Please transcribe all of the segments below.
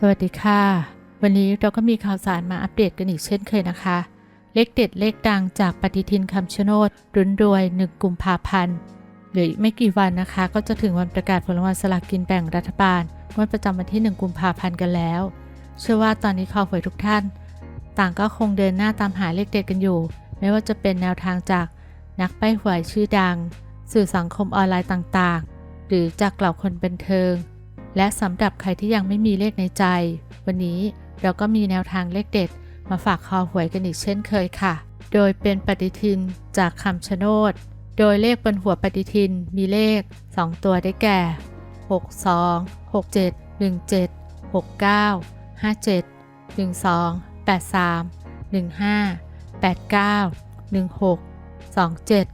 สวัสดีค่ะ วันนี้เราก็มีข่าวสารมาอัปเดตกันอีกเช่นเคยนะคะ เลขเด็ดเลขดังจากปฏิทินคำชะโนดรุนรวย 1 กุมภาพันธ์เหลืออีกไม่กี่วันนะคะ ก็จะถึงวันประกาศผลรางวัลสลากกินแบ่งรัฐบาลงวดประจำวันที่ 1 กุมภาพันธ์กันแล้ว เชื่อว่าตอนนี้คอหวยทุกท่าน ต่างก็คงเดินหน้าตามหาเลขเด็ดกันอยู่ ไม่ว่าจะเป็นแนวทางจากนักใบ้หวยชื่อดัง สื่อสังคมออนไลน์ต่างๆ หรือจากเหล่าคนบันเทิง และสำหรับใครที่ยังไม่มีเลขในใจ วันนี้เราก็มีแนวทางเลขเด็ด มาฝากคอหวยกันอีกเช่นเคยค่ะ โดยเป็นปฏิทินจากคำชะโนด โดยเลขบนหัวปฏิทินมีเลข 2 ตัวได้แก่ 62 67 17 69 57 12 83 15 89 16 27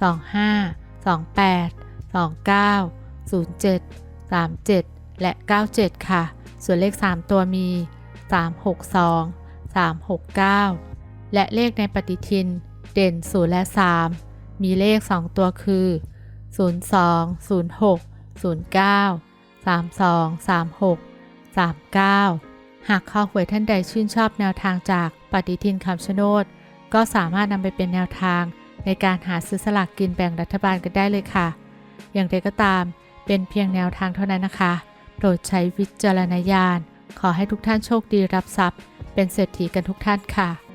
25 28 29 07 37 และ 97 ค่ะ ส่วนเลข 3 ตัวมี 362 369 และเลขในปฏิทินเด่น 0 และ 3 มีเลข 2 ตัวคือ 02 06 09 32 36 39 หากข้อหวยท่านใดชื่นชอบแนวทางจากปฏิทินคำชะโนด ก็สามารถนำไปเป็นแนวทางในการหาซื้อสลากกินแบ่งรัฐบาลกันได้เลยค่ะ อย่างไรก็ตามเป็นเพียงแนวทางเท่านั้นนะคะ โปรดใช้วิจารณญาณ ขอให้ทุกท่านโชคดีรับทรัพย์ เป็นเศรษฐีกันทุกท่านค่ะ